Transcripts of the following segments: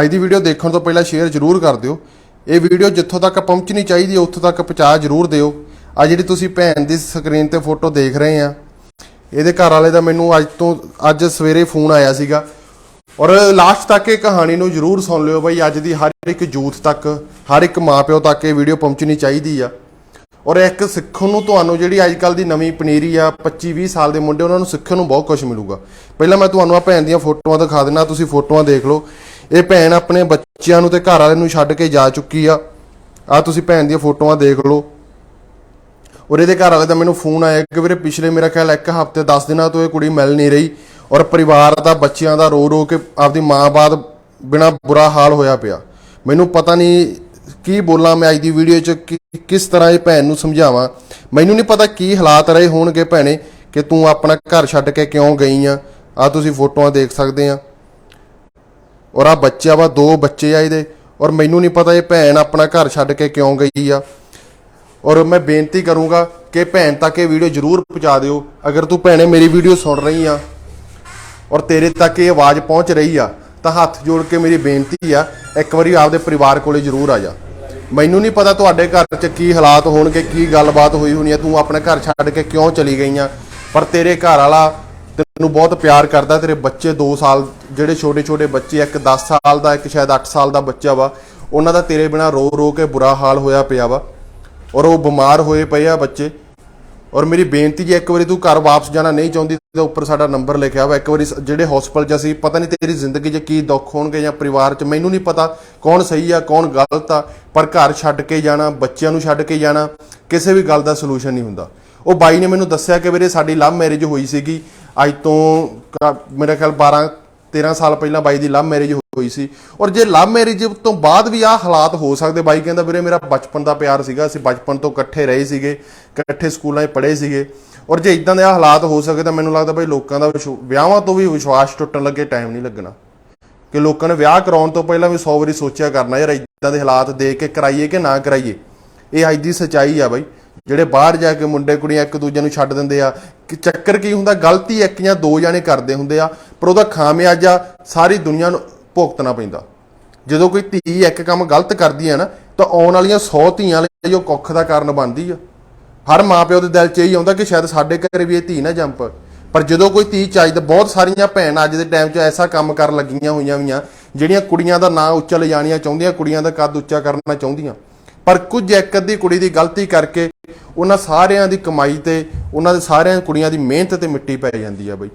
ਅੱਜ ਦੀ ਵੀਡੀਓ ਦੇਖਣ ਤੋਂ ਪਹਿਲਾਂ ਸ਼ੇਅਰ ਜ਼ਰੂਰ ਕਰ ਦਿਓ। ਇਹ ਵੀਡੀਓ ਜਿੱਥੋਂ ਤੱਕ ਪਹੁੰਚਣੀ ਚਾਹੀਦੀ ਹੈ, ਉੱਥੋਂ ਤੱਕ ਪਹੁੰਚਾ ਜ਼ਰੂਰ ਦਿਓ। ਆ ਜਿਹੜੀ ਤੁਸੀਂ ਭੈਣ ਦੀ ਸਕਰੀਨ ਤੇ ਫੋਟੋ ਦੇਖ ਰਹੇ ਆ, ਇਹਦੇ ਘਰ ਵਾਲੇ ਦਾ ਮੈਨੂੰ ਅੱਜ ਤੋਂ, ਅੱਜ ਸਵੇਰੇ ਫੋਨ ਆਇਆ ਸੀਗਾ। ਔਰ ਲਾਸਟ ਤੱਕ ਇਹ ਕਹਾਣੀ ਨੂੰ ਜ਼ਰੂਰ ਸੁਣ ਲਿਓ ਬਈ, ਅੱਜ ਦੀ ਹਰ ਇੱਕ ਯੂਥ ਤੱਕ, ਹਰ ਇੱਕ ਮਾਪਿਓ ਤੱਕ ਇਹ ਵੀਡੀਓ ਪਹੁੰਚਣੀ ਚਾਹੀਦੀ ਆ। ਔਰ ਇੱਕ ਸਿੱਖਣ ਨੂੰ ਤੁਹਾਨੂੰ ਜਿਹੜੀ ਅੱਜ ਕੱਲ ਦੀ ਨਵੀਂ ਪਨੀਰੀ ਆ 25 20 ਸਾਲ ਦੇ ਮੁੰਡੇ, ਉਹਨਾਂ ਨੂੰ ਸਿੱਖਣ ਨੂੰ ਬਹੁਤ ਕੁਝ ਮਿਲੂਗਾ। ਪਹਿਲਾਂ ਮੈਂ ਤੁਹਾਨੂੰ ਆ ਭੈਣ ਦੀਆਂ ਫੋਟੋਆਂ ਦਿਖਾ ਦਿੰਦਾ, ਤੁਸੀਂ ਫੋਟੋਆਂ ਦੇਖ ਲਓ। ਇਹ ਭੈਣ ਆਪਣੇ ਬੱਚਿਆਂ ਨੂੰ ਤੇ ਘਰ ਵਾਲੇ ਨੂੰ ਛੱਡ ਕੇ ਜਾ ਚੁੱਕੀ ਆ। ਆ ਤੁਸੀਂ ਭੈਣ ਦੀਆਂ ਫੋਟੋਆਂ ਦੇਖ ਲਓ। ਔਰ ਇਹਦੇ ਘਰ ਵਾਲੇ ਦਾ ਮੈਨੂੰ ਫੋਨ ਆਇਆ ਕਿ ਵੀਰੇ ਪਿਛਲੇ ਮੇਰਾ ਖਿਆਲ ਇੱਕ ਹਫ਼ਤੇ 10 ਦਿਨਾਂ ਤੋਂ ਇਹ ਕੁੜੀ ਮਿਲ ਨਹੀਂ ਰਹੀ ਔਰ ਪਰਿਵਾਰ ਦਾ, ਬੱਚਿਆਂ ਦਾ ਰੋ ਰੋ ਕੇ ਆਪਦੀ ਮਾਂ ਬਾਪ ਬਿਨਾ ਬੁਰਾ ਹਾਲ ਹੋਇਆ ਪਿਆ। ਮੈਨੂੰ ਪਤਾ ਨਹੀਂ ਕੀ ਬੋਲਾਂ ਮੈਂ ਅੱਜ ਦੀ ਵੀਡੀਓ 'ਚ, ਕਿ- ਕਿਸ ਤਰ੍ਹਾਂ ਇਹ ਭੈਣ ਨੂੰ ਸਮਝਾਵਾਂ। ਮੈਨੂੰ ਨਹੀਂ ਪਤਾ ਕੀ ਹਾਲਾਤ ਰਹੇ ਹੋਣਗੇ ਭੈਣੇ, ਕਿ ਤੂੰ ਆਪਣਾ ਘਰ ਛੱਡ ਕੇ ਕਿਉਂ ਗਈ ਆ। ਆ ਤੁਸੀਂ ਫੋਟੋਆਂ ਦੇਖ ਸਕਦੇ ਆ। ਔਰ ਆ ਬੱਚਾ ਵਾ ਦੋ ਬੱਚੇ ਆ ਇਹਦੇ। ਔਰ ਮੈਨੂੰ ਨਹੀਂ ਪਤਾ ਇਹ ਭੈਣ ਆਪਣਾ ਘਰ ਛੱਡ ਕੇ ਕਿਉਂ ਗਈ ਆ। ਔਰ ਮੈਂ ਬੇਨਤੀ ਕਰੂੰਗਾ ਕਿ ਭੈਣ ਤੱਕ ਇਹ ਵੀਡੀਓ ਜਰੂਰ ਪਹੁੰਚਾ ਦਿਓ, ਅਗਰ ਤੂੰ ਭੈਣੇ ਮੇਰੀ ਵੀਡੀਓ ਸੁਣ ਰਹੀ ਆ ਔਰ ਤੇਰੇ ਤੱਕ ਇਹ ਆਵਾਜ਼ ਪਹੁੰਚ ਰਹੀ ਆ, ਤਾਂ ਹੱਥ ਜੋੜ ਕੇ ਮੇਰੀ ਬੇਨਤੀ ਆ, ਇੱਕ ਵਾਰੀ ਆਪਦੇ ਪਰਿਵਾਰ ਕੋਲੇ ਜਰੂਰ ਆ ਜਾ। ਮੈਨੂੰ ਨਹੀਂ ਪਤਾ ਤੁਹਾਡੇ ਘਰ 'ਚ ਕੀ ਹਾਲਾਤ ਹੋਣਗੇ, ਕੀ ਗੱਲਬਾਤ ਹੋਈ ਹੋਣੀ ਆ, ਤੂੰ ਆਪਣੇ ਘਰ ਛੱਡ ਕੇ ਕਿਉਂ ਚਲੀ ਗਈ ਆ, ਪਰ ਤੇਰੇ ਘਰ ਵਾਲਾ ਤੈਨੂੰ ਬਹੁਤ ਪਿਆਰ ਕਰਦਾ, ਤੇਰੇ ਬੱਚੇ 2 ਸਾਲ, ਜਿਹੜੇ ਛੋਟੇ ਛੋਟੇ ਬੱਚੇ, ਇੱਕ 10 ਸਾਲ ਦਾ, ਇੱਕ ਸ਼ਾਇਦ 8 ਸਾਲ ਦਾ ਬੱਚਾ ਵਾ, ਉਹਨਾਂ ਦਾ ਤੇਰੇ ਬਿਨਾ ਰੋ ਰੋ ਕੇ ਬੁਰਾ ਹਾਲ ਹੋਇਆ ਪਿਆ ਵਾ, ਔਰ ਉਹ ਬਿਮਾਰ ਹੋਏ ਪਏ ਆ ਬੱਚੇ, ਔਰ ਮੇਰੀ ਬੇਨਤੀ ਜੇ ਇੱਕ ਵਾਰੀ ਤੂੰ ਘਰ ਵਾਪਸ ਜਾਣਾ ਨਹੀਂ ਚਾਹੁੰਦੀ, ਤੇ ਉੱਪਰ ਸਾਡਾ ਨੰਬਰ ਲਿਖਿਆ ਵਾ, ਇੱਕ ਵਾਰੀ ਜਿਹੜੇ ਹਸਪੀਟਲ 'ਚ ਅਸੀਂ, ਪਤਾ ਨਹੀਂ ਤੇਰੀ ਜ਼ਿੰਦਗੀ 'ਚ ਕੀ ਦੁੱਖ ਹੋਣਗੇ ਜਾਂ ਪਰਿਵਾਰ 'ਚ, ਮੈਨੂੰ ਨਹੀਂ ਪਤਾ ਕੌਣ ਸਹੀ ਆ, ਕੌਣ ਗਲਤ ਆ, ਪਰ ਘਰ ਛੱਡ ਕੇ ਜਾਣਾ, ਬੱਚਿਆਂ ਨੂੰ ਛੱਡ ਕੇ ਜਾਣਾ, ਕਿਸੇ ਵੀ ਗੱਲ ਦਾ ਸੋਲੂਸ਼ਨ ਨਹੀਂ ਹੁੰਦਾ। ਉਹ ਬਾਈ ਨੇ ਮੈਨੂੰ ਦੱਸਿਆ ਕਿ ਵੀਰੇ ਸਾਡੀ ਲਵ ਮੈਰਿਜ ਹੋਈ ਸੀਗੀ। ਅੱਜ ਤੋਂ ਕ- ਮੇਰੇ ਖਿਆਲ 12 13 ਸਾਲ ਪਹਿਲਾਂ ਬਾਈ ਦੀ ਲਵ ਮੈਰਿਜ ਹੋਈ ਸੀ। ਔਰ ਜੇ ਲਵ ਮੈਰਿਜ ਤੋਂ ਬਾਅਦ ਵੀ ਆਹ ਹਾਲਾਤ ਹੋ ਸਕਦੇ, ਬਾਈ ਕਹਿੰਦਾ ਵੀਰੇ ਮੇਰਾ ਬਚਪਨ ਦਾ ਪਿਆਰ ਸੀਗਾ, ਅਸੀਂ ਬਚਪਨ ਤੋਂ ਇਕੱਠੇ ਰਹੇ ਸੀਗੇ, ਇਕੱਠੇ ਸਕੂਲਾਂ 'ਚ ਪੜ੍ਹੇ ਸੀਗੇ। ਔਰ ਜੇ ਇਦਾਂ ਦੇ ਆਹ ਹਾਲਾਤ ਹੋ ਸਕੇ ਤਾਂ ਮੈਨੂੰ ਲੱਗਦਾ ਬਈ ਲੋਕਾਂ ਦਾ ਵਿਸ਼ਵ- ਵਿਆਹਾਂ ਤੋਂ ਵੀ ਵਿਸ਼ਵਾਸ ਟੁੱਟਣ ਲੱਗੇ ਟਾਈਮ ਨਹੀਂ ਲੱਗਣਾ। ਕਿ ਲੋਕਾਂ ਨੇ ਵਿਆਹ ਕਰਾਉਣ ਤੋਂ ਪਹਿਲਾਂ ਵੀ 100 ਵਾਰੀ ਸੋਚਿਆ ਕਰਨਾ, ਯਾਰ ਇਦਾਂ ਦੇ ਹਾਲਾਤ ਦੇਖ ਕੇ ਕਰਾਈਏ ਕਿ ਨਾ ਕਰਾਈਏ। ਇਹ ਅੱਜ ਦੀ ਸਚਾਈ ਆ ਬਾਈ। ਜਿਹੜੇ ਬਾਹਰ ਜਾ ਕੇ ਮੁੰਡੇ ਕੁੜੀਆਂ ਇੱਕ ਦੂਜੇ ਨੂੰ ਛੱਡ ਦਿੰਦੇ ਆ, ਕਿ ਚੱਕਰ ਕੀ ਹੁੰਦਾ, ਗਲਤੀ ਇੱਕ ਜਾਂ ਦੋ ਜਾਣੇ ਕਰਦੇ ਹੁੰਦੇ ਆ, ਪਰ ਉਹਦਾ ਖਾਮਿਆਜਾ ਸਾਰੀ ਦੁਨੀਆ ਨੂੰ ਭੁਗਤਣਾ ਪੈਂਦਾ। ਜਦੋਂ ਕੋਈ ਧੀ ਇੱਕ ਕੰਮ ਗਲਤ ਕਰਦੀ ਹੈ ਨਾ, ਤਾਂ ਆਉਣ ਵਾਲੀਆਂ 100 ਧੀਆਂ ਲਈ ਉਹ ਕੁੱਖ ਦਾ ਕਾਰਨ ਬਣਦੀ ਆ। ਹਰ ਮਾਪਿਓ ਦੇ ਦਿਲ 'ਚ ਇਹੀ ਆਉਂਦਾ ਕਿ ਸ਼ਾਇਦ ਸਾਡੇ ਘਰੇ ਵੀ ਇਹ ਧੀ ਨਾ ਜੰਪ ਪਰ ਜਦੋਂ ਕੋਈ ਧੀ ਚਾਹੀਦਾ, ਬਹੁਤ ਸਾਰੀਆਂ ਭੈਣਾਂ ਅੱਜ ਦੇ ਟਾਈਮ 'ਚ ਐਸਾ ਕੰਮ ਕਰਨ ਲੱਗੀਆਂ ਹੋਈਆਂ ਵੀਆਂ ਜਿਹੜੀਆਂ ਕੁੜੀਆਂ ਦਾ ਨਾਂ ਉੱਚਾ ਲਿਜਾਣੀਆਂ ਚਾਹੁੰਦੀਆਂ, ਕੁੜੀਆਂ ਦਾ ਕੱਦ ਉੱਚਾ ਕਰਨਾ ਚਾਹੁੰਦੀਆਂ। ਪਰ ਕੁਝ ਇੱਕ ਅੱਧੀ ਕੁੜੀ ਦੀ ਗਲਤੀ ਕਰਕੇ ਉਹਨਾਂ ਸਾਰਿਆਂ ਦੀ ਕਮਾਈ ਤੇ ਉਹਨਾਂ ਦੇ ਸਾਰਿਆਂ ਕੁੜੀਆਂ ਦੀ ਮਿਹਨਤ ਤੇ ਮਿੱਟੀ ਪੈ ਜਾਂਦੀ ਆ ਬਈ।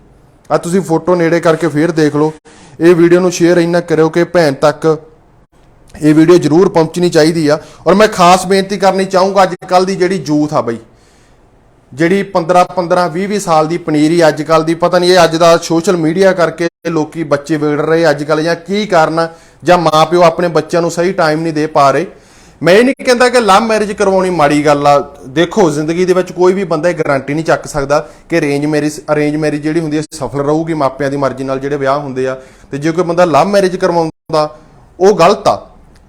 ਆ ਤੁਸੀਂ ਫੋਟੋ ਨੇੜੇ ਕਰਕੇ ਫੇਰ ਦੇਖ ਲਓ। ਇਹ ਵੀਡੀਓ ਨੂੰ ਸ਼ੇਅਰ ਇੰਨਾ ਕਰਿਓ ਕਿ ਭੈਣ ਤੱਕ ਇਹ ਵੀਡੀਓ ਜਰੂਰ ਪਹੁੰਚਣੀ ਚਾਹੀਦੀ ਆ। ਔਰ ਮੈਂ ਖਾਸ ਬੇਨਤੀ ਕਰਨੀ ਚਾਹੂੰਗਾ ਅੱਜ ਕੱਲ ਦੀ ਜਿਹੜੀ ਯੂਥ ਆ ਬਈ ਜਿਹੜੀ 15 15 20 20 ਸਾਲ ਦੀ ਪਨੀਰੀ ਅੱਜ ਕੱਲ ਦੀ ਪਤਾ ਨਹੀਂ ਇਹ ਅੱਜ ਦਾ ਸੋਸ਼ਲ ਮੀਡੀਆ ਕਰਕੇ ਲੋਕੀ ਬੱਚੇ ਵਿਗੜ ਰਹੇ ਅੱਜ ਕੱਲ ਜਾਂ ਕੀ ਕਾਰਨ ਆ, ਜਾਂ ਮਾਪਿਓ ਆਪਣੇ ਬੱਚਿਆਂ ਨੂੰ ਸਹੀ ਟਾਈਮ ਨਹੀਂ ਦੇ ਪਾ ਰਹੇ। ਮੈਂ ਇਹ ਨਹੀਂ ਕਹਿੰਦਾ ਕਿ ਲਵ ਮੈਰਿਜ ਕਰਵਾਉਣੀ ਮਾੜੀ ਗੱਲ ਆ। ਦੇਖੋ, ਜ਼ਿੰਦਗੀ ਦੇ ਵਿੱਚ ਕੋਈ ਵੀ ਬੰਦਾ ਇਹ ਗਾਰੰਟੀ ਨਹੀਂ ਚੱਕ ਸਕਦਾ ਕਿ ਅਰੇਂਜ ਮੈਰਿਜ ਅਰੇਂਜ ਮੈਰਿਜ ਜਿਹੜੀ ਹੁੰਦੀ ਹੈ ਸਫਲ ਰਹੂਗੀ, ਮਾਪਿਆਂ ਦੀ ਮਰਜ਼ੀ ਨਾਲ ਜਿਹੜੇ ਵਿਆਹ ਹੁੰਦੇ ਆ। ਤੇ ਜੇ ਕੋਈ ਬੰਦਾ ਲਵ ਮੈਰਿਜ ਕਰਵਾਉਂਦਾ, ਉਹ ਗਲਤ ਆ,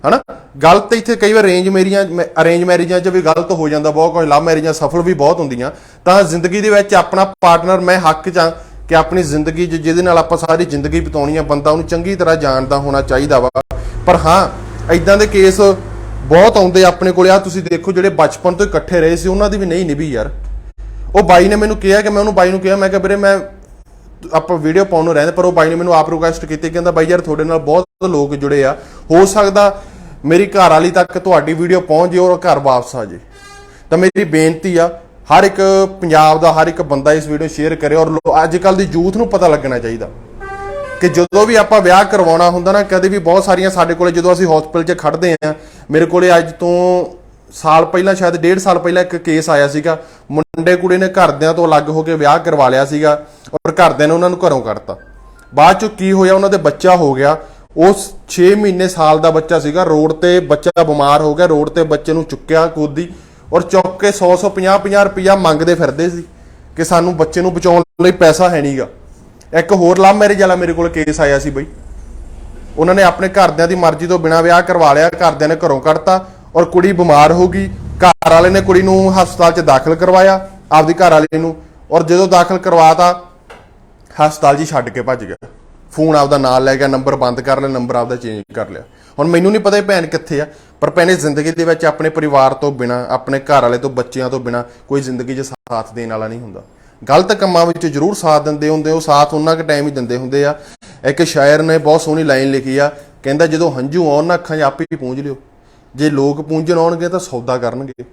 ਹਨਾ? ਗਲਤ ਇੱਥੇ ਕਈ ਵਾਰ ਅਰੇਂਜ ਮੈਰੀਆਂ ਅਰੇਂਜ ਮੈਰਿਜਾਂ 'ਚ ਵੀ ਗਲਤ ਹੋ ਜਾਂਦਾ ਬਹੁਤ ਕੁਝ, ਲਵ ਮੈਰਿਜਾਂ ਸਫਲ ਵੀ ਬਹੁਤ ਹੁੰਦੀਆਂ। ਤਾਂ ਜ਼ਿੰਦਗੀ ਦੇ ਵਿੱਚ ਆਪਣਾ ਪਾਰਟਨਰ ਮੈਂ ਹੱਕ 'ਚ ਹਾਂ ਕਿ ਆਪਣੀ ਜ਼ਿੰਦਗੀ 'ਚ ਜਿਹਦੇ ਨਾਲ ਆਪਾਂ ਸਾਰੀ ਜ਼ਿੰਦਗੀ ਬਿਤਾਉਣੀ ਆ, ਬੰਦਾ ਉਹਨੂੰ ਚੰਗੀ ਤਰ੍ਹਾਂ ਜਾਣਦਾ ਹੋਣਾ ਚਾਹੀਦਾ ਵਾ। ਪਰ ਹਾਂ ਐਦਾਂ ਦੇ ਕੇਸ ਬਹੁਤ ਆਉਂਦੇ ਆਪਣੇ ਕੋਲੇ। ਆ ਤੁਸੀਂ ਦੇਖੋ ਜਿਹੜੇ ਬਚਪਨ ਤੋਂ ਇਕੱਠੇ ਰਹੇ ਸੀ, ਉਹਨਾਂ ਦੀ ਵੀ ਨਹੀਂ ਨਿਭੀ ਯਾਰ। ਉਹ ਬਾਈ ਨੇ ਮੈਨੂੰ ਕਿਹਾ ਕਿ ਮੈਂ ਉਹਨੂੰ, ਬਾਈ ਨੂੰ ਕਿਹਾ, ਮੈਂ ਕਿਹਾ ਵੀਰੇ ਮੈਂ ਆਪਾਂ ਵੀਡੀਓ ਪਾਉਣ ਨੂੰ ਰਹਿੰਦੇ, ਪਰ ਉਹ ਬਾਈ ਨੇ ਮੈਨੂੰ ਆਪ ਰਿਕੁਐਸਟ ਕੀਤੀ, ਕਹਿੰਦਾ ਬਾਈ ਯਾਰ ਤੁਹਾਡੇ ਨਾਲ ਬਹੁਤ ਲੋਕ ਜੁੜੇ ਆ। ਹੋ ਸਕਦਾ ਮੇਰੀ ਘਰ ਵਾਲੀ ਤੱਕ ਤੁਹਾਡੀ ਵੀਡੀਓ ਪਹੁੰਚ ਜੇ ਔਰ ਘਰ ਵਾਪਸ ਆ ਜੇ। ਤਾਂ ਮੇਰੀ ਬੇਨਤੀ ਆ, ਹਰ ਇੱਕ ਪੰਜਾਬ ਦਾ ਹਰ ਇੱਕ ਬੰਦਾ ਇਸ ਵੀਡੀਓ ਸ਼ੇਅਰ ਕਰੇ ਔਰ ਅੱਜ ਕੱਲ ਦੀ ਯੂਥ ਨੂੰ ਪਤਾ ਲੱਗਣਾ ਚਾਹੀਦਾ। ਕਿ ਜਦੋਂ ਵੀ ਆਪਾਂ ਵਿਆਹ ਕਰਵਾਉਣਾ ਹੁੰਦਾ ਨਾ, ਕਦੇ ਵੀ ਬਹੁਤ ਸਾਰੀਆਂ ਸਾਡੇ ਕੋਲੇ ਜਦੋਂ ਅਸੀਂ ਹਸਪੀਟਲ 'ਚ ਖੜਦੇ ਆ ਮੇਰੇ ਕੋਲੇ ਅੱਜ ਤੋਂ ਸਾਲ ਪਹਿਲਾਂ, ਸ਼ਾਇਦ ਡੇਢ ਸਾਲ ਪਹਿਲਾਂ ਇੱਕ ਕੇਸ ਆਇਆ ਸੀਗਾ। ਮੁੰਡੇ ਕੁੜੀ ਨੇ ਘਰਦਿਆਂ ਤੋਂ ਅਲੱਗ ਹੋ ਕੇ ਵਿਆਹ ਕਰਵਾ ਲਿਆ ਸੀਗਾ ਔਰ ਘਰਦਿਆਂ ਨੇ ਉਹਨਾਂ ਨੂੰ ਘਰੋਂ ਕੱਢਤਾ। ਬਾਅਦ ਚੋਂ ਕੀ ਹੋਇਆ, ਉਹਨਾਂ ਦੇ ਬੱਚਾ ਹੋ ਗਿਆ। ਉਸ 6 ਮਹੀਨੇ ਸਾਲ ਦਾ ਬੱਚਾ ਸੀਗਾ। ਰੋਡ ਤੇ ਬੱਚਾ ਬਿਮਾਰ ਹੋ ਗਿਆ, ਰੋਡ ਤੇ ਬੱਚੇ ਨੂੰ ਚੁੱਕਿਆ ਕੋਦੀ ਔਰ ਚੁੱਕ ਕੇ 100 100 50 50 ਰੁਪਇਆ ਮੰਗਦੇ ਫਿਰਦੇ ਸੀ ਕਿ ਸਾਨੂੰ ਬੱਚੇ ਨੂੰ ਬਚਾਉਣ ਲਈ ਪੈਸਾ ਹੈ ਨਹੀਂਗਾ ਇੱਕ ਹੋਰ ਲਵ ਮੈਰਿਜ ਵਾਲਾ ਮੇਰੇ ਕੋਲ ਕੇਸ ਆਇਆ ਸੀ ਬਈ। ਉਹਨਾਂ ਨੇ ਆਪਣੇ ਘਰਦਿਆਂ ਦੀ ਮਰਜ਼ੀ ਤੋਂ ਬਿਨਾਂ ਵਿਆਹ ਕਰਵਾ ਲਿਆ, ਘਰਦਿਆਂ ਨੇ ਘਰੋਂ ਕੱਢਤਾ ਔਰ ਕੁੜੀ ਬਿਮਾਰ ਹੋ ਗਈ। ਘਰ ਵਾਲੇ ਨੇ ਕੁੜੀ ਨੂੰ ਹਸਪਤਾਲ 'ਚ ਦਾਖਲ ਕਰਵਾਇਆ, ਆਪਦੀ ਘਰ ਵਾਲੀ ਨੂੰ ਔਰ ਜਦੋਂ ਦਾਖਲ ਕਰਵਾਤਾ, ਹਸਪਤਾਲ ਜੀ ਛੱਡ ਕੇ ਭੱਜ ਗਿਆ। ਫੋਨ ਆਪਦਾ ਨਾਲ ਲੈ ਗਿਆ, ਨੰਬਰ ਬੰਦ ਕਰ ਲਿਆ, ਨੰਬਰ ਆਪਦਾ ਚੇਂਜ ਕਰ ਲਿਆ। ਹੁਣ ਮੈਨੂੰ ਨਹੀਂ ਪਤਾ ਇਹ ਭੈਣ ਕਿੱਥੇ ਆ, ਪਰ ਭੈਣੇ ਜ਼ਿੰਦਗੀ ਦੇ ਵਿੱਚ ਆਪਣੇ ਪਰਿਵਾਰ ਤੋਂ ਬਿਨਾ, ਆਪਣੇ ਘਰ ਵਾਲੇ ਤੋਂ, ਬੱਚਿਆਂ ਤੋਂ ਬਿਨਾ ਕੋਈ ਜ਼ਿੰਦਗੀ 'ਚ ਸਾਥ ਦੇਣ ਵਾਲਾ ਨਹੀਂ ਹੁੰਦਾ। ਗਲਤ ਕੰਮਾਂ ਵਿੱਚ ਜ਼ਰੂਰ ਸਾਥ ਦਿੰਦੇ ਹੁੰਦੇ, ਉਹ ਸਾਥ ਉਹਨਾਂ ਕੁ ਟਾਈਮ ਹੀ ਦਿੰਦੇ ਹੁੰਦੇ ਆ। ਇੱਕ ਸ਼ਾਇਰ ਨੇ ਬਹੁਤ ਸੋਹਣੀ ਲਾਈਨ ਲਿਖੀ ਆ, ਕਹਿੰਦਾ ਜਦੋਂ ਹੰਝੂ ਆਉਣ ਨਾ ਅੱਖਾਂ 'ਚ ਆਪੇ ਹੀ ਪੂੰਝ ਲਿਓ। ਜੇ ਲੋਕ ਪੂੰਝਣ ਆਉਣਗੇ ਤਾਂ ਸੌਦਾ ਕਰਨਗੇ।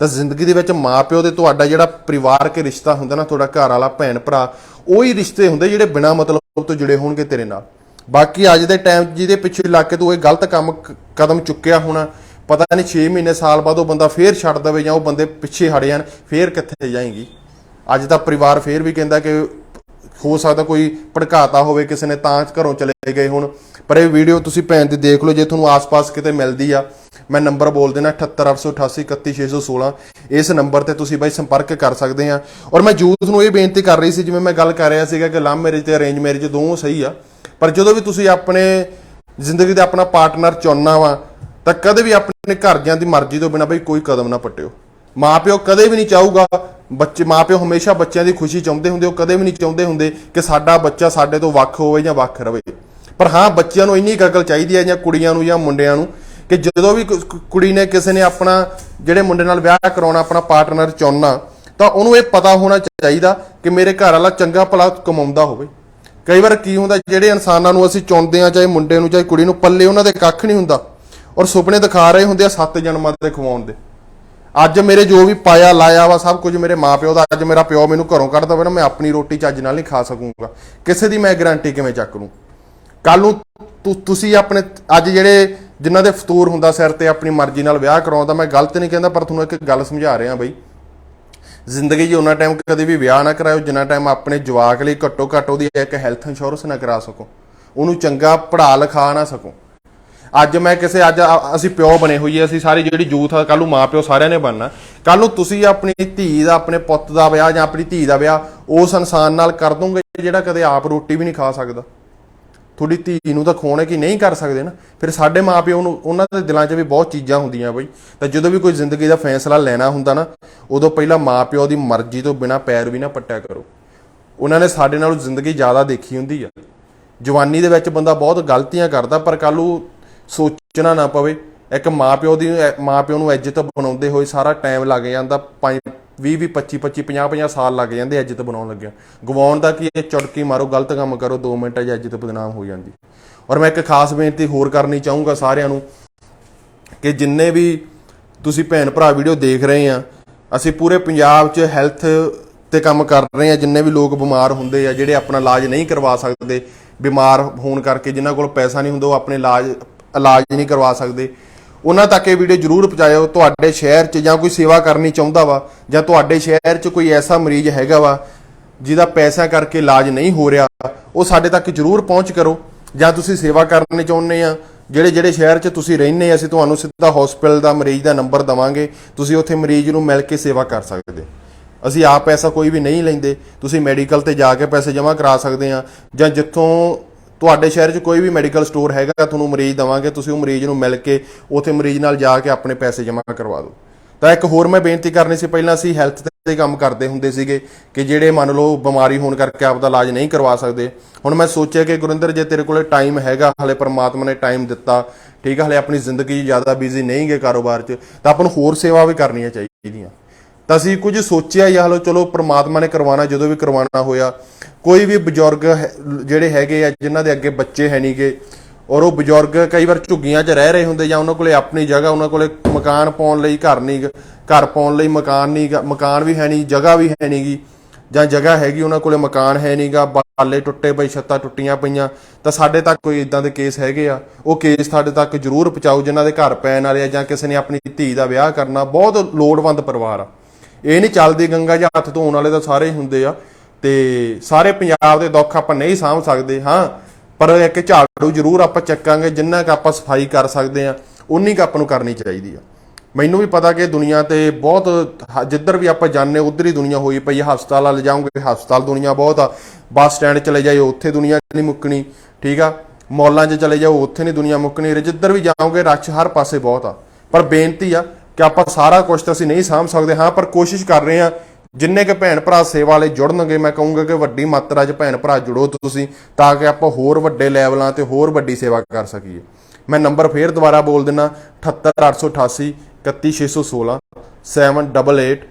ਤਾਂ ਜ਼ਿੰਦਗੀ ਦੇ ਵਿੱਚ ਮਾਪਿਓ ਤੇ ਤੁਹਾਡਾ ਜਿਹੜਾ ਪਰਿਵਾਰਕ ਰਿਸ਼ਤਾ ਹੁੰਦਾ ਨਾ, ਤੁਹਾਡਾ ਘਰ ਵਾਲਾ ਭੈਣ ਭਰਾ ਉਹੀ ਰਿਸ਼ਤੇ ਹੁੰਦੇ ਜਿਹੜੇ ਬਿਨਾਂ ਮਤਲਬ ਤੋਂ ਜੁੜੇ ਹੋਣਗੇ ਤੇਰੇ ਨਾਲ। ਬਾਕੀ ਅੱਜ ਦੇ ਟਾਈਮ ਜਿਹਦੇ ਪਿੱਛੇ ਲੱਗ ਕੇ ਤੂੰ ਇਹ ਗਲਤ ਕੰਮ ਕਦਮ ਚੁੱਕਿਆ ਹੋਣਾ, ਪਤਾ ਨਹੀਂ 6 ਮਹੀਨੇ ਸਾਲ ਬਾਅਦ ਉਹ ਬੰਦਾ ਫੇਰ ਛੱਡ ਦਵੇ ਜਾਂ ਉਹ ਬੰਦੇ ਪਿੱਛੇ ਹਟ ਜਾਣ, ਫੇਰ ਕਿੱਥੇ ਜਾਏਗੀ? ਅੱਜ ਦਾ ਪਰਿਵਾਰ ਫੇਰ ਵੀ ਕਹਿੰਦਾ ਕਿ ਹੋ ਸਕਦਾ ਕੋਈ ਭੜਕਾਤਾ ਹੋਵੇ, ਕਿਸੇ ਨੇ ਤਾਂ ਘਰੋਂ ਚਲੇ ਗਏ ਹੁਣ। ਪਰ ਇਹ ਵੀਡੀਓ ਤੁਸੀਂ ਭੈਣ ਦੀ ਦੇਖ ਲਓ, ਜੇ ਤੁਹਾਨੂੰ ਆਸ-ਪਾਸ ਕਿਤੇ ਮਿਲਦੀ ਆ, ਮੈਂ ਨੰਬਰ ਬੋਲ ਦੇਣਾ 78888 ਇਸ ਨੰਬਰ ਤੇ ਤੁਸੀਂ ਬਾਈ ਸੰਪਰਕ ਕਰ ਸਕਦੇ ਆ। ਔਰ ਮੈਂ ਯੂਥ ਨੂੰ ਇਹ ਬੇਨਤੀ ਕਰ ਰਹੀ ਸੀ, ਜਿਵੇਂ ਮੈਂ ਗੱਲ ਕਰ ਰਿਹਾ ਸੀਗਾ ਕਿ ਲਵ ਮੈਰਿਜ ਤੇ ਅਰੇਂਜ ਮੈਰਿਜ ਦੋਵੇਂ ਸਹੀ ਆ। ਪਰ ਜਦੋਂ ਵੀ ਤੁਸੀਂ ਆਪਣੇ ਜ਼ਿੰਦਗੀ ਦਾ ਆਪਣਾ ਪਾਰਟਨਰ ਚੁਣਨਾ ਵਾ, ਤਾਂ ਕਦੇ ਵੀ ਆਪਣੇ ਘਰਦਿਆਂ ਦੀ ਮਰਜ਼ੀ ਤੋਂ ਬਿਨਾ ਬਈ ਕੋਈ ਕਦਮ ਨਾ ਪੱਟਿਓ। ਮਾਪਿਓ ਕਦੇ ਵੀ ਨਹੀਂ ਚਾਹੂਗਾ, ਬੱਚੇ, ਮਾਪਿਓ ਹਮੇਸ਼ਾ ਬੱਚਿਆਂ ਦੀ ਖੁਸ਼ੀ ਚਾਹੁੰਦੇ ਹੁੰਦੇ, ਉਹ ਕਦੇ ਵੀ ਨਹੀਂ ਚਾਹੁੰਦੇ ਹੁੰਦੇ ਕਿ ਸਾਡਾ ਬੱਚਾ ਸਾਡੇ ਤੋਂ ਵੱਖ ਹੋਵੇ ਜਾਂ ਵੱਖ ਰਵੇ। ਪਰ ਹਾਂ, ਬੱਚਿਆਂ ਨੂੰ ਇੰਨੀ ਕੁ ਅਕਲ ਚਾਹੀਦੀ ਹੈ ਜਾਂ ਕੁੜੀਆਂ ਨੂੰ ਜਾਂ ਮੁੰਡਿਆਂ ਨੂੰ ਕਿ ਜਦੋਂ ਵੀ ਕੁ- ਕੁੜੀ ਨੇ ਕਿਸੇ ਨੇ ਆਪਣਾ ਜਿਹੜੇ ਮੁੰਡੇ ਨਾਲ ਵਿਆਹ ਕਰਾਉਣਾ, ਆਪਣਾ ਪਾਰਟਨਰ ਚੁਣਨਾ, ਤਾਂ ਉਹਨੂੰ ਇਹ ਪਤਾ ਹੋਣਾ ਚਾਹੀਦਾ ਕਿ ਮੇਰੇ ਘਰ ਵਾਲਾ ਚੰਗਾ ਭਲਾ ਕਮਾਉਂਦਾ ਹੋਵੇ। ਕਈ ਵਾਰ ਕੀ ਹੁੰਦਾ, ਜਿਹੜੇ ਇਨਸਾਨਾਂ ਨੂੰ ਅਸੀਂ ਚੁਣਦੇ ਆ ਚਾਹੇ ਮੁੰਡੇ ਨੂੰ, ਚਾਹੇ ਕੁੜੀ ਨੂੰ, ਪੱਲੇ ਉਹਨਾਂ ਦੇ ਕੱਖ ਨਹੀਂ ਹੁੰਦਾ। ਔਰ ਸੁਪਨੇ ਦਿਖਾ ਰਹੇ ਹੁੰਦੇ ਆ ਸੱਤ ਜਨਮਾਂ ਦੇ ਖਵਾਉਣ ਦੇ। ਅੱਜ ਮੇਰੇ ਜੋ ਵੀ ਪਾਇਆ ਲਾਇਆ ਵਾ, ਸਭ ਕੁਝ ਮੇਰੇ ਮਾਪਿਓ ਦਾ, ਅੱਜ ਮੇਰਾ ਪਿਓ ਮੈਨੂੰ ਘਰੋਂ ਕੱਢ ਦਵੇ ਨਾ, ਮੈਂ ਆਪਣੀ ਰੋਟੀ ਚੱਜ ਨਾਲ ਨਹੀਂ ਖਾ ਸਕੂੰਗਾ। ਕਿਸੇ ਦੀ ਮੈਂ ਗਾਰੰਟੀ ਕਿਵੇਂ ਚੱਕ ਲੂੰ? ਕੱਲ ਨੂੰ ਤੁਸੀਂ ਆਪਣੇ, ਅੱਜ ਜਿਹੜੇ ਜਿਨ੍ਹਾਂ ਦੇ ਫਤੂਰ ਹੁੰਦਾ ਸਿਰ ਤੇ ਆਪਣੀ ਮਰਜ਼ੀ ਨਾਲ ਵਿਆਹ ਕਰਾਉਂਦਾ, ਮੈਂ ਗਲਤ ਨਹੀਂ ਕਹਿੰਦਾ, ਪਰ ਤੁਹਾਨੂੰ ਇੱਕ ਗੱਲ ਸਮਝਾ ਰਿਹਾ ਬਈ। ਜ਼ਿੰਦਗੀ 'ਚ ਉਹਨਾਂ ਟਾਈਮ ਕਦੇ ਵੀ ਵਿਆਹ ਨਾ ਕਰਾਇਓ, ਜਿੰਨਾ ਟਾਈਮ ਆਪਣੇ ਜਵਾਕ ਲਈ ਘੱਟੋ ਘੱਟ ਉਹਦੀ ਇੱਕ ਹੈਲਥ ਇੰਸ਼ੋਰੈਂਸ ਨਾ ਕਰਾ ਸਕੋ। ਉਹਨੂੰ ਚੰਗਾ ਪੜ੍ਹਾ ਲਿਖਾ ਨਾ ਸਕੋ। ਅੱਜ ਮੈਂ ਕਿਸੇ, ਅੱਜ ਅਸੀਂ ਪਿਓ ਬਣੇ ਹੋਈਏ, ਅਸੀਂ ਸਾਰੀ ਜਿਹੜੀ ਯੂਥ ਆ ਕੱਲ ਨੂੰ ਮਾਂ ਪਿਓ ਸਾਰਿਆਂ ਨੇ ਬਣਨਾ। ਕੱਲ ਨੂੰ ਤੁਸੀਂ ਆਪਣੀ ਧੀ ਦਾ, ਆਪਣੇ ਪੁੱਤ ਦਾ ਵਿਆਹ ਜਾਂ ਆਪਣੀ ਧੀ ਦਾ ਵਿਆਹ ਉਸ ਇਨਸਾਨ ਨਾਲ ਕਰ ਦੋਗੇ ਜਿਹੜਾ ਕਦੇ ਆਪ ਰੋਟੀ ਵੀ ਨਹੀਂ ਖਾ ਸਕਦਾ? ਤੁਹਾਡੀ ਧੀ ਨੂੰ ਤਾਂ ਖੋਣੇ ਕਿ ਨਹੀਂ ਕਰ ਸਕਦੇ ਨਾ? ਫਿਰ ਸਾਡੇ ਮਾਪਿਓ ਨੂੰ, ਉਹਨਾਂ ਦੇ ਦਿਲਾਂ 'ਚ ਵੀ ਬਹੁਤ ਚੀਜ਼ਾਂ ਹੁੰਦੀਆਂ ਬਈ। ਤਾਂ ਜਦੋਂ ਵੀ ਕੋਈ ਜ਼ਿੰਦਗੀ ਦਾ ਫੈਸਲਾ ਲੈਣਾ ਹੁੰਦਾ ਨਾ, ਉਦੋਂ ਪਹਿਲਾਂ ਮਾਪਿਓ ਦੀ ਮਰਜ਼ੀ ਤੋਂ ਬਿਨਾ ਪੈਰ ਵੀ ਨਾ ਪੱਟਿਆ ਕਰੋ। ਉਹਨਾਂ ਨੇ ਸਾਡੇ ਨਾਲੋਂ ਜ਼ਿੰਦਗੀ ਜ਼ਿਆਦਾ ਦੇਖੀ ਹੁੰਦੀ ਆ। ਜਵਾਨੀ ਦੇ ਵਿੱਚ ਬੰਦਾ ਬਹੁਤ ਗਲਤੀਆਂ ਕਰਦਾ, ਪਰ ਕੱਲ ਨੂੰ ਸੋਚਣਾ ਨਾ ਪਵੇ। ਇੱਕ ਮਾਪਿਓ ਦੀ, ਮਾਪਿਓ ਨੂੰ ਇੱਜ਼ਤ ਬਣਾਉਂਦੇ ਹੋਏ ਸਾਰਾ ਟਾਈਮ ਲੱਗ ਜਾਂਦਾ। 5 20 20 25 25 50 50 ਸਾਲ ਲੱਗ ਜਾਂਦੇ ਇੱਜ਼ਤ ਬਣਾਉਣ ਲੱਗਿਆ। ਗਵਾਉਣ ਦਾ ਕੀ ਇਹ ਚੁਟਕੀ ਮਾਰੋ, ਗਲਤ ਕੰਮ ਕਰੋ 2 ਮਿੰਟਾਂ 'ਚ ਇੱਜ਼ਤ ਬਦਨਾਮ ਹੋ ਜਾਂਦੀ। ਔਰ ਮੈਂ ਇੱਕ ਖਾਸ ਬੇਨਤੀ ਹੋਰ ਕਰਨੀ ਚਾਹੂੰਗਾ ਸਾਰਿਆਂ ਨੂੰ ਕਿ ਜਿੰਨੇ ਵੀ ਤੁਸੀਂ ਭੈਣ ਭਰਾ ਵੀਡੀਓ ਦੇਖ ਰਹੇ ਆ, ਅਸੀਂ ਪੂਰੇ ਪੰਜਾਬ 'ਚ ਹੈਲਥ ਤੇ ਕੰਮ ਕਰ ਰਹੇ ਆ। ਜਿੰਨੇ ਵੀ ਲੋਕ ਬਿਮਾਰ ਹੁੰਦੇ ਆ, ਜਿਹੜੇ ਆਪਣਾ ਇਲਾਜ ਨਹੀਂ ਕਰਵਾ ਸਕਦੇ, ਬਿਮਾਰ ਹੋਣ ਕਰਕੇ ਜਿਨ੍ਹਾਂ ਕੋਲ ਪੈਸਾ ਨਹੀਂ ਹੁੰਦਾ, ਉਹ ਆਪਣੇ ਇਲਾਜ ਇਲਾਜ ਨਹੀਂ ਕਰਵਾ ਸਕਦੇ। ਉਹਨਾਂ ਤੱਕ ਇਹ ਵੀਡੀਓ ਜਰੂਰ ਪਹੁੰਚਾਇਓ। ਤੁਹਾਡੇ ਸ਼ਹਿਰ 'ਚ ਜਾਂ ਕੋਈ ਸੇਵਾ ਕਰਨੀ ਚਾਹੁੰਦਾ ਵਾ ਜਾਂ ਤੁਹਾਡੇ ਸ਼ਹਿਰ 'ਚ ਕੋਈ ਐਸਾ ਮਰੀਜ਼ ਹੈਗਾ ਵਾ ਜਿਹਦਾ ਪੈਸਾ ਕਰਕੇ ਇਲਾਜ ਨਹੀਂ ਹੋ ਰਿਹਾ, ਉਹ ਸਾਡੇ ਤੱਕ ਜਰੂਰ ਪਹੁੰਚ ਕਰੋ। ਜਾਂ ਤੁਸੀਂ ਸੇਵਾ ਕਰਨੀ ਚਾਹੁੰਦੇ ਆ, ਜਿਹੜੇ ਜਿਹੜੇ ਸ਼ਹਿਰ 'ਚ ਤੁਸੀਂ ਰਹਿੰਦੇ ਅਸੀਂ ਤੁਹਾਨੂੰ ਸਿੱਧਾ ਹਸਪੀਟਲ ਦਾ ਮਰੀਜ਼ ਦਾ ਨੰਬਰ ਦਵਾਂਗੇ। ਤੁਸੀਂ ਉੱਥੇ ਮਰੀਜ਼ ਨੂੰ ਮਿਲ ਕੇ ਸੇਵਾ ਕਰ ਸਕਦੇ। ਅਸੀਂ ਆਪ ਪੈਸਾ ਕੋਈ ਵੀ ਨਹੀਂ ਲੈਂਦੇ। ਤੁਸੀਂ ਮੈਡੀਕਲ ਤੇ ਜਾ ਕੇ ਪੈਸੇ ਜਮ੍ਹਾਂ ਕਰਾ ਸਕਦੇ ਆ। ਜਾਂ ਜਿੱਥੋਂ ਤੁਹਾਡੇ ਸ਼ਹਿਰ 'ਚ ਕੋਈ ਵੀ ਮੈਡੀਕਲ ਸਟੋਰ ਹੈਗਾ, ਤੁਹਾਨੂੰ ਮਰੀਜ਼ ਦਵਾਂਗੇ, ਤੁਸੀਂ ਉਹ ਮਰੀਜ਼ ਨੂੰ ਮਿਲ ਕੇ, ਉੱਥੇ ਮਰੀਜ਼ ਨਾਲ ਜਾ ਕੇ ਆਪਣੇ ਪੈਸੇ ਜਮ੍ਹਾਂ ਕਰਵਾ ਦਿਓ। ਤਾਂ ਇੱਕ ਹੋਰ ਮੈਂ ਬੇਨਤੀ ਕਰਨੀ ਸੀ, ਪਹਿਲਾਂ ਅਸੀਂ ਹੈਲਥ ਤੇ ਕੰਮ ਕਰਦੇ ਹੁੰਦੇ ਸੀਗੇ ਕਿ ਜਿਹੜੇ ਮੰਨ ਲਓ ਬਿਮਾਰੀ ਹੋਣ ਕਰਕੇ ਆਪਦਾ ਇਲਾਜ ਨਹੀਂ ਕਰਵਾ ਸਕਦੇ। ਹੁਣ ਮੈਂ ਸੋਚਿਆ ਕਿ ਗੁਰਿੰਦਰ, ਜੇ ਤੇਰੇ ਕੋਲੇ ਟਾਈਮ ਹੈਗਾ, ਹਲੇ ਪਰਮਾਤਮਾ ਨੇ ਟਾਈਮ ਦਿੱਤਾ, ਠੀਕ ਹੈ ਹਲੇ ਆਪਣੀ ਜ਼ਿੰਦਗੀ 'ਚ ਜ਼ਿਆਦਾ ਬਿਜ਼ੀ ਨਹੀਂ ਗਏ ਕਾਰੋਬਾਰ 'ਚ, ਤਾਂ ਆਪਾਂ ਨੂੰ ਹੋਰ ਸੇਵਾ ਵੀ ਕਰਨੀਆਂ ਚਾਹੀਦੀਆਂ। ਤਾਂ ਅਸੀਂ ਕੁਝ ਸੋਚਿਆ ਜਾਂ ਹਲੋ ਚਲੋ ਪਰਮਾਤਮਾ ਨੇ ਕਰਵਾਉਣਾ, ਜਦੋਂ ਵੀ ਕਰਵਾਉਣਾ ਹੋਇਆ ਕੋਈ ਵੀ ਬਜ਼ੁਰਗ ਹੈ- ਜਿਹੜੇ ਹੈਗੇ ਆ ਜਿਨ੍ਹਾਂ ਦੇ ਅੱਗੇ ਬੱਚੇ ਹੈ ਨਹੀਂਗੇ ਔਰ ਉਹ ਬਜ਼ੁਰਗ ਕਈ ਵਾਰ ਝੁੱਗੀਆਂ 'ਚ ਰਹਿ ਰਹੇ ਹੁੰਦੇ ਜਾਂ ਉਹਨਾਂ ਕੋਲੇ ਆਪਣੀ ਜਗ੍ਹਾ ਉਹਨਾਂ ਕੋਲੇ ਮਕਾਨ ਪਾਉਣ ਲਈ ਘਰ ਨਹੀਂ ਗਾ, ਘਰ ਪਾਉਣ ਲਈ ਮਕਾਨ ਨਹੀਂ ਗਾ, ਮਕਾਨ ਵੀ ਹੈ ਨਹੀਂ ਜਗ੍ਹਾ ਵੀ ਹੈ ਨਹੀਂਗੀ ਜਾਂ ਜਗ੍ਹਾ ਹੈਗੀ ਉਹਨਾਂ ਕੋਲੇ ਮਕਾਨ ਹੈ ਨਹੀਂਗਾ ਬਾਲੇ ਟੁੱਟੇ ਪਏ ਛੱਤਾਂ ਟੁੱਟੀਆਂ ਪਈਆਂ ਤਾਂ ਸਾਡੇ ਤੱਕ ਕੋਈ ਇਦਾਂ ਦੇ ਕੇਸ ਹੈਗੇ ਆ। ਉਹ ਕੇਸ ਸਾਡੇ ਤੱਕ ਜ਼ਰੂਰ ਪਹੁੰਚਾਓ ਜਿਨ੍ਹਾਂ ਦੇ ਘਰ ਪੈਣ ਵਾਲੇ ਆ ਜਾਂ ਕਿਸੇ ਨੇ ਆਪਣੀ ਧੀ ਦਾ ਵਿਆਹ ਕਰਨਾ ਬਹੁਤ ਲੋੜਵੰਦ ਪਰਿਵਾਰ ਆ। ਇਹ ਨਹੀਂ ਚੱਲਦੀ ਗੰਗਾ ਜਾਂ ਹੱਥ ਧੋਣ ਵਾਲੇ ਤਾਂ ਸਾਰੇ ਹੀ ਹੁੰਦੇ ਆ। ਤੇ ਸਾਰੇ ਪੰਜਾਬ ਦੇ ਦੁੱਖ ਆਪਾਂ ਨਹੀਂ ਸਾਂਭ ਸਕਦੇ, ਹਾਂ। ਪਰ ਇੱਕ ਝਾੜੂ ਜ਼ਰੂਰ ਆਪਾਂ ਚੱਕਾਂਗੇ, ਜਿੰਨਾ ਕੁ ਆਪਾਂ ਸਫ਼ਾਈ ਕਰ ਸਕਦੇ ਆ ਉਨੀ ਕੁ ਆਪਾਂ ਨੂੰ ਕਰਨੀ ਚਾਹੀਦੀ ਆ। ਮੈਨੂੰ ਵੀ ਪਤਾ ਕਿ ਦੁਨੀਆ ਤੇ ਬਹੁਤ ਹ- ਜਿੱਧਰ ਵੀ ਆਪਾਂ ਜਾਂਦੇ ਉਧਰ ਹੀ ਦੁਨੀਆ ਹੋਈ ਪਈ ਆ। ਹਸਪਤਾਲਾਂ ਵੱਲ ਜਾਓਗੇ, ਹਸਪਤਾਲ ਦੁਨੀਆ ਬਹੁਤ ਆ। ਬੱਸ ਸਟੈਂਡ ਚਲੇ ਜਾਈਓ ਉੱਥੇ ਦੁਨੀਆ ਨਹੀਂ ਮੁੱਕਣੀ, ਠੀਕ ਆ? ਮੌਲਾਂ 'ਚ ਚਲੇ ਜਾਓ, ਉੱਥੇ ਨਹੀਂ ਦੁਨੀਆ ਮੁੱਕਣੀ। ਜਿੱਧਰ ਵੀ ਜਾਓਗੇ, ਰਸ਼ ਹਰ ਪਾਸੇ ਬਹੁਤ ਆ। ਪਰ ਬੇਨਤੀ ਆ ਕਿ ਆਪਾਂ ਸਾਰਾ ਕੁਝ ਤਾਂ ਅਸੀਂ ਨਹੀਂ ਸਾਂਭ ਸਕਦੇ, ਹਾਂ। ਪਰ ਕੋਸ਼ਿਸ਼ ਕਰ ਰਹੇ ਆ ਜਿੰਨੇ ਕੇ ਭੈਣ ਭਰਾ ਸੇਵਾ ਵਾਲੇ ਜੁੜਨਗੇ, ਮੈਂ ਕਹੂੰਗਾ ਕਿ ਵੱਡੀ ਮਾਤਰਾ 'ਚ ਭੈਣ ਭਰਾ ਜੁੜੋ ਤੁਸੀਂ, ਤਾਂ ਕਿ ਆਪਾਂ ਹੋਰ ਵੱਡੇ ਲੈਵਲਾਂ ਤੇ ਹੋਰ ਵੱਡੀ ਸੇਵਾ ਕਰ ਸਕੀਏ। ਮੈਂ ਨੰਬਰ ਫੇਰ ਦੁਬਾਰਾ ਬੋਲ ਦਿੰਨਾ 78888 31616 788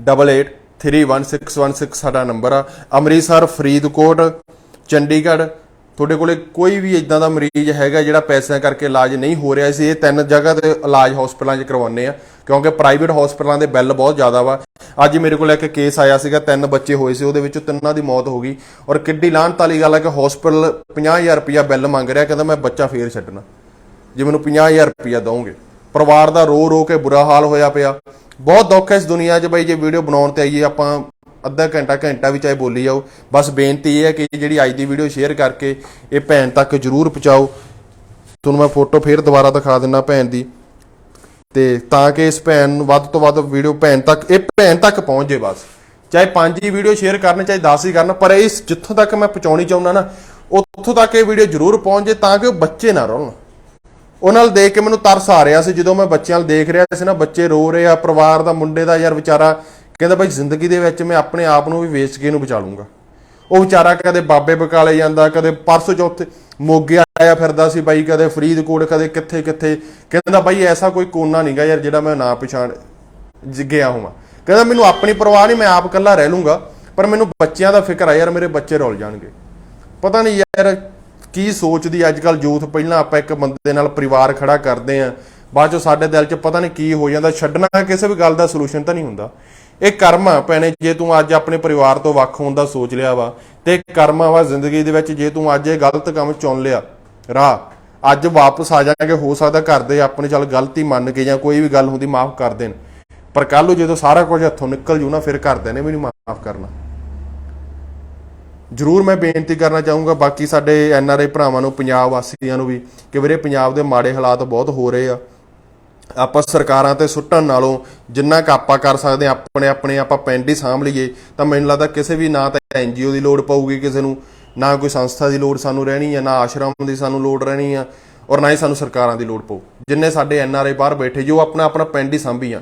88316116 ਸਾਡਾ ਨੰਬਰ ਆ। ਅੰਮ੍ਰਿਤਸਰ, ਫਰੀਦਕੋਟ, ਚੰਡੀਗੜ੍ਹ ਤੁਹਾਡੇ ਕੋਲੇ ਕੋਈ ਵੀ ਇਦਾਂ ਦਾ ਮਰੀਜ਼ ਹੈਗਾ ਜਿਹੜਾ ਪੈਸਿਆਂ ਕਰਕੇ ਇਲਾਜ ਨਹੀਂ ਹੋ ਰਿਹਾ ਸੀ? ਇਹ ਤਿੰਨ ਜਗ੍ਹਾ ਤੇ ਇਲਾਜ ਹਸਪਤਾਲਾਂ 'ਚ ਕਰਵਾਉਂਦੇ ਆ, ਕਿਉਂਕਿ ਪ੍ਰਾਈਵੇਟ ਹਸਪਤਾਲਾਂ ਦੇ ਬਿੱਲ ਬਹੁਤ ਜ਼ਿਆਦਾ ਵਾ। ਅੱਜ ਮੇਰੇ ਕੋਲ ਇੱਕ ਕੇਸ ਆਇਆ ਸੀਗਾ, ਤਿੰਨ ਬੱਚੇ ਹੋਏ ਸੀ, ਉਹਦੇ ਵਿੱਚੋਂ ਤਿੰਨਾਂ ਦੀ ਮੌਤ ਹੋ ਗਈ। ਔਰ ਕਿੱਡੀ ਲਾਹਨਤ ਵਾਲੀ ਗੱਲ ਹੈ ਕਿ ਹਸਪਤਾਲ 50000 ਰੁਪਇਆ ਬਿੱਲ ਮੰਗ ਰਿਹਾ, ਕਹਿੰਦਾ ਮੈਂ ਬੱਚਾ ਫੇਰ ਛੱਡਣਾ। ਜੇ ਮੈਨੂੰ 50000 ਰੁਪਇਆ ਦਵੋਗੇ ਪਰਿਵਾਰ ਦਾ ਰੋ ਰੋ ਕੇ ਬੁਰਾ ਹਾਲ ਹੋਇਆ ਪਿਆ। ਬਹੁਤ ਦੁੱਖ ਹੈ ਇਸ ਦੁਨੀਆ 'ਚ ਬਈ ਜੇ ਵੀਡੀਓ ਬਣਾਉਣ ਤੇ ਆਈਏ, ਆਪਾਂ ਅੱਧਾ ਘੰਟਾ ਘੰਟਾ ਵੀ ਚਾਹੇ ਬੋਲੀ ਜਾਓ। ਬਸ ਬੇਨਤੀ ਇਹ ਹੈ ਕਿ ਜਿਹੜੀ ਅੱਜ ਦੀ ਵੀਡੀਓ ਸ਼ੇਅਰ ਕਰਕੇ ਇਹ ਭੈਣ ਤੱਕ ਜਰੂਰ ਪਹੁੰਚਾਓ। ਤੁਹਾਨੂੰ ਮੈਂ ਫੋਟੋ ਫੇਰ ਦੁਬਾਰਾ ਦਿਖਾ ਦਿੰਨਾ ਭੈਣ ਦੀ। ਤੇ ਤਾਂ ਕਿ ਇਸ ਭੈਣ ਨੂੰ ਵੱਧ ਤੋਂ ਵੱਧ ਵੀਡੀਓ ਭੈਣ ਤੱਕ, ਇਹ ਭੈਣ ਤੱਕ ਪਹੁੰਚ ਜੇ ਬਸ। ਚਾਹੇ ਪੰਜ ਹੀ ਵੀਡੀਓ ਸ਼ੇਅਰ ਕਰਨ, ਚਾਹੇ 10 ਹੀ ਕਰਨ, ਪਰ ਇਸ ਜਿੱਥੋਂ ਤੱਕ ਮੈਂ ਪਹੁੰਚਾਉਣੀ ਚਾਹੁੰਦਾ ਨਾ, ਉੱਥੋਂ ਤੱਕ ਇਹ ਵੀਡੀਓ ਜਰੂਰ ਪਹੁੰਚ ਜੇ ਤਾਂ ਕਿ ਉਹ ਬੱਚੇ ਨਾ ਰੋਣ। ਉਹਨਾਂ ਨਾਲ ਦੇਖ ਕੇ ਮੈਨੂੰ ਤਰਸ ਆ ਰਿਹਾ ਸੀ ਜਦੋਂ ਮੈਂ ਬੱਚਿਆਂ ਨਾਲ ਦੇਖ ਰਿਹਾ ਸੀ ਨਾ, ਬੱਚੇ ਰੋ ਰਹੇ ਆ, ਪਰਿਵਾਰ ਦਾ, ਮੁੰਡੇ ਦਾ ਯਾਰ ਵਿਚਾਰਾ ਕਹਿੰਦਾ ਭਾਈ ਜ਼ਿੰਦਗੀ ਦੇ ਵਿੱਚ ਮੈਂ ਆਪਣੇ ਆਪ ਨੂੰ ਵੀ ਵੇਚ ਕੇ ਇਹਨੂੰ ਬਚਾ ਲੂੰਗਾ ਉਹ ਵਿਚਾਰਾ ਕਦੇ ਬਾਬੇ ਬਕਾਲੇ ਜਾਂਦਾ, ਕਦੇ ਪਰਸੋਂ ਚੌਥੇ ਮੋਗੇ ਆਇਆ ਫਿਰਦਾ ਸੀ ਬਾਈ, ਕਦੇ ਫਰੀਦਕੋਟ, ਕਦੇ ਕਿੱਥੇ ਕਿੱਥੇ। ਕਹਿੰਦਾ ਬਾਈ ਐਸਾ ਕੋਈ ਕੋਨਾ ਨਹੀਂਗਾ ਯਾਰ ਜਿਹੜਾ ਮੈਂ ਨਾ ਪਛਾਣ ਗਿਆ ਹੋਵਾਂ। ਕਹਿੰਦਾ ਮੈਨੂੰ ਆਪਣੀ ਪਰਵਾਹ ਨਹੀਂ, ਮੈਂ ਆਪ ਇਕੱਲਾ ਰਹਿ ਲੂੰਗਾ ਪਰ ਮੈਨੂੰ ਬੱਚਿਆਂ ਦਾ ਫਿਕਰ ਆ ਯਾਰ ਮੇਰੇ ਬੱਚੇ ਰੁੱਲ ਜਾਣਗੇ। ਪਤਾ ਨਹੀਂ ਯਾਰ ਕੀ ਸੋਚਦੀ ਅੱਜ ਕੱਲ ਯੂਥ ਪਹਿਲਾਂ ਆਪਾਂ ਇੱਕ ਬੰਦੇ ਨਾਲ ਪਰਿਵਾਰ ਖੜਾ ਕਰਦੇ ਆ, ਬਾਅਦ ਚੋਂ ਸਾਡੇ ਦਿਲ 'ਚ ਪਤਾ ਨਹੀਂ ਕੀ ਹੋ ਜਾਂਦਾ, ਛੱਡਣਾ ਕਿਸੇ ਵੀ ਗੱਲ ਦਾ ਸੋਲੂਸ਼ਨ ਤਾਂ ਨਹੀਂ ਹੁੰਦਾ। ਇਹ ਕਰਮ ਆ ਭੈਣੇ, ਜੇ ਤੂੰ ਅੱਜ ਆਪਣੇ ਪਰਿਵਾਰ ਤੋਂ ਵੱਖ ਹੋਣ ਦਾ ਸੋਚ ਲਿਆ ਵਾ, ਤੇ ਕਰਮ ਆ ਵਾ ਜ਼ਿੰਦਗੀ ਦੇ ਵਿੱਚ, ਜੇ ਤੂੰ ਅੱਜ ਇਹ ਗਲਤ ਕੰਮ ਚੁਣ ਲਿਆ, ਰਾਹ, ਅੱਜ ਵਾਪਸ ਆ ਜਾਣਗੇ ਹੋ ਸਕਦਾ ਘਰ ਦੇ ਆਪਣੇ ਚੱਲ ਗਲਤੀ ਮੰਨ ਕੇ ਜਾਂ ਕੋਈ ਵੀ ਗੱਲ ਹੁੰਦੀ ਮਾਫ ਕਰ ਦੇਣ। ਪਰ ਕੱਲ ਨੂੰ ਜਦੋਂ ਸਾਰਾ ਕੁਝ ਹੱਥੋਂ ਨਿਕਲ ਜੂ ਨਾ, ਫਿਰ ਘਰਦਿਆਂ ਨੇ ਵੀ ਨਹੀਂ ਮਾਫ ਕਰਨਾ। ਜਰੂਰ ਮੈਂ ਬੇਨਤੀ ਕਰਨਾ ਚਾਹੂੰਗਾ, ਬਾਕੀ ਸਾਡੇ ਐਨ ਆਰ ਆਈ ਭਰਾਵਾਂ ਨੂੰ, ਪੰਜਾਬ ਵਾਸੀਆਂ ਨੂੰ ਵੀ, ਕਿ ਵੀਰੇ ਪੰਜਾਬ ਦੇ ਮਾੜੇ ਹਾਲਾਤ ਬਹੁਤ ਹੋ ਰਹੇ ਆ। ਆਪਾਂ ਸਰਕਾਰਾਂ ਤੇ ਸੁੱਟਣ ਨਾਲੋਂ ਜਿੰਨਾ ਕੁ ਆਪਾਂ ਕਰ ਸਕਦੇ ਹਾਂ, ਆਪਣੇ ਆਪਣੇ ਆਪਾਂ ਪਿੰਡ ਹੀ ਸਾਂਭ ਲਈਏ ਤਾਂ ਮੈਨੂੰ ਲੱਗਦਾ ਕਿਸੇ ਵੀ ਨਾ ਤਾਂ ਐਨਜੀਓ ਦੀ ਲੋੜ ਪਊਗੀ ਕਿਸੇ ਨੂੰ ਨਾ ਕੋਈ ਸੰਸਥਾ ਦੀ ਲੋੜ ਸਾਨੂੰ ਰਹਿਣੀ ਆ ਨਾ ਆਸ਼ਰਮ ਦੀ ਸਾਨੂੰ ਲੋੜ ਰਹਿਣੀ ਆ ਔਰ ਨਾ ਹੀ ਸਾਨੂੰ ਸਰਕਾਰਾਂ ਦੀ ਲੋੜ ਪਊ। ਜਿੰਨੇ ਸਾਡੇ ਐਨ ਆਰ ਆਈ ਬਾਹਰ ਬੈਠੇ ਜੋ ਆਪਣਾ ਆਪਣਾ ਪਿੰਡ ਹੀ ਸਾਂਭੀ ਆ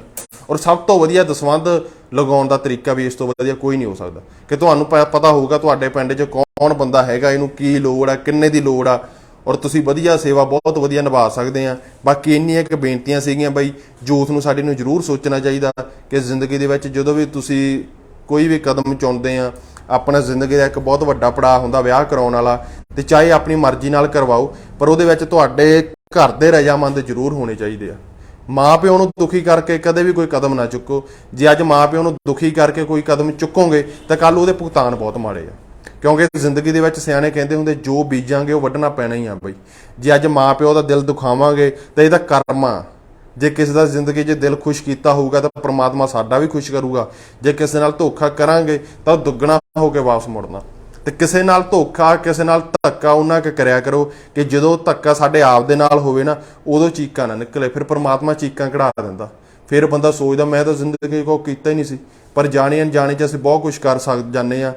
ਔਰ ਸਭ ਤੋਂ ਵਧੀਆ ਦਸਵੰਧ ਲਗਾਉਣ ਦਾ ਤਰੀਕਾ ਵੀ ਇਸ ਤੋਂ ਵਧੀਆ ਕੋਈ ਨਹੀਂ ਹੋ ਸਕਦਾ। ਕਿ ਤੁਹਾਨੂੰ ਪ- ਪਤਾ ਹੋਊਗਾ ਤੁਹਾਡੇ ਪਿੰਡ 'ਚ ਕੌਣ ਬੰਦਾ ਹੈਗਾ ਇਹਨੂੰ ਕੀ ਲੋੜ ਆ ਕਿੰਨੇ ਦੀ ਲੋੜ ਆ ਔਰ ਤੁਸੀਂ ਵਧੀਆ ਸੇਵਾ ਬਹੁਤ ਵਧੀਆ ਨਿਭਾ ਸਕਦੇ ਆ। ਬਾਕੀ ਇੰਨੀਆਂ ਇੱਕ ਬੇਨਤੀਆਂ ਸੀਗੀਆਂ ਬਈ ਜੂਥ ਨੂੰ ਸਾਡੇ ਨੂੰ ਜ਼ਰੂਰ ਸੋਚਣਾ ਚਾਹੀਦਾ ਕਿ ਜ਼ਿੰਦਗੀ ਦੇ ਵਿੱਚ ਜਦੋਂ ਵੀ ਤੁਸੀਂ ਕੋਈ ਵੀ ਕਦਮ ਚੁਣਦੇ ਆ, ਆਪਣਾ ਜ਼ਿੰਦਗੀ ਦਾ ਇੱਕ ਬਹੁਤ ਵੱਡਾ ਪੜਾਅ ਹੁੰਦਾ ਵਿਆਹ ਕਰਾਉਣ ਵਾਲਾ ਤੇ ਚਾਹੇ ਆਪਣੀ ਮਰਜ਼ੀ ਨਾਲ ਕਰਵਾਓ, ਪਰ ਉਹਦੇ ਵਿੱਚ ਤੁਹਾਡੇ ਘਰ ਦੇ ਰਜਾਮੰਦ ਜ਼ਰੂਰ ਹੋਣੇ ਚਾਹੀਦੇ ਆ। ਮਾਂ ਪਿਓ ਨੂੰ ਦੁਖੀ ਕਰਕੇ ਕਦੇ ਵੀ ਕੋਈ ਕਦਮ ਨਾ ਚੁੱਕੋ। ਜੇ ਅੱਜ ਮਾਂ ਪਿਓ ਨੂੰ ਦੁਖੀ ਕਰਕੇ ਕੋਈ ਕਦਮ ਚੁੱਕੋਗੇ ਤਾਂ ਕੱਲ ਉਹਦੇ ਭੁਗਤਾਨ ਬਹੁਤ ਮਾੜੇ ਆ। ਕਿਉਂਕਿ ਜ਼ਿੰਦਗੀ ਦੇ ਵਿੱਚ ਸਿਆਣੇ ਕਹਿੰਦੇ ਹੁੰਦੇ, ਜੋ ਬੀਜਾਂਗੇ ਉਹ ਵੱਢਣਾ ਪੈਣਾ ਹੀ ਆ ਬਈ। ਜੇ ਅੱਜ ਮਾਂ ਪਿਓ ਦਾ ਦਿਲ ਦੁਖਾਵਾਂਗੇ ਤਾਂ ਇਹਦਾ ਕਰਮ ਆ। ਜੇ ਕਿਸੇ ਦਾ ਜ਼ਿੰਦਗੀ 'ਚ ਦਿਲ ਖੁਸ਼ ਕੀਤਾ ਹੋਊਗਾ ਤਾਂ ਪ੍ਰਮਾਤਮਾ ਸਾਡਾ ਵੀ ਖੁਸ਼ ਕਰੂਗਾ। ਜੇ ਕਿਸੇ ਨਾਲ ਧੋਖਾ ਕਰਾਂਗੇ ਤਾਂ ਉਹ ਦੁੱਗਣਾ ਹੋ ਕੇ ਵਾਪਸ ਮੁੜਨਾ। ਤੇ ਕਿਸੇ ਨਾਲ ਧੋਖਾ, ਕਿਸੇ ਨਾਲ ਧੱਕਾ ਉਹਨਾਂ ਕਿ ਕਰਿਆ ਕਰੋ ਕਿ ਜਦੋਂ ਧੱਕਾ ਸਾਡੇ ਆਪ ਦੇ ਨਾਲ ਹੋਵੇ ਨਾ, ਉਦੋਂ ਚੀਕਾਂ ਨਾ ਨਿਕਲੇ, ਫਿਰ ਪ੍ਰਮਾਤਮਾ ਚੀਕਾਂ ਕਢਾ ਦਿੰਦਾ। ਫਿਰ ਬੰਦਾ ਸੋਚਦਾ, ਮੈਂ ਤਾਂ ਜ਼ਿੰਦਗੀ ਕੋ ਕੀਤਾ ਹੀ ਨਹੀਂ ਸੀ। ਪਰ ਜਾਣੇ ਅਣਜਾਣੇ ਚ ਅਸੀਂ ਬਹੁਤ ਕੁਝ ਕਰ ਸਕ, ਜਾਂਦੇ ਆ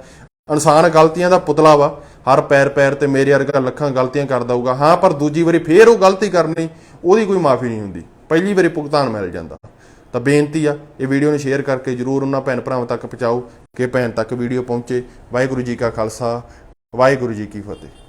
ਇਨਸਾਨ ਗਲਤੀਆਂ ਦਾ ਪੁਤਲਾ ਵਾ। ਹਰ ਪੈਰ ਪੈਰ ਤੇ ਮੇਰੇ ਵਰਗਾ ਲੱਖਾਂ ਗਲਤੀਆਂ ਕਰਦਾ ਹੋਊਗਾ ਹਾਂ, ਪਰ ਦੂਜੀ ਵਾਰੀ ਫੇਰ ਉਹ ਗਲਤੀ ਕਰਨੀ ਉਹਦੀ ਕੋਈ ਮਾਫੀ ਨਹੀਂ ਹੁੰਦੀ। ਪਹਿਲੀ ਵਾਰੀ ਭੁਗਤਾਨ ਮਿਲ ਜਾਂਦਾ। ਤਾਂ ਬੇਨਤੀ ਆ, ਇਹ ਵੀਡੀਓ ਨੂੰ ਸ਼ੇਅਰ ਕਰਕੇ ਜਰੂਰ ਉਹਨਾਂ ਭੈਣ ਭਰਾਵਾਂ ਤੱਕ ਪਹੁੰਚਾਓ, ਕਿ ਭੈਣ ਤੱਕ ਵੀਡੀਓ ਪਹੁੰਚੇ। ਵਾਹਿਗੁਰੂ ਜੀ ਕਾ ਖਾਲਸਾ, ਵਾਹਿਗੁਰੂ ਜੀ ਕੀ ਫਤਿਹ।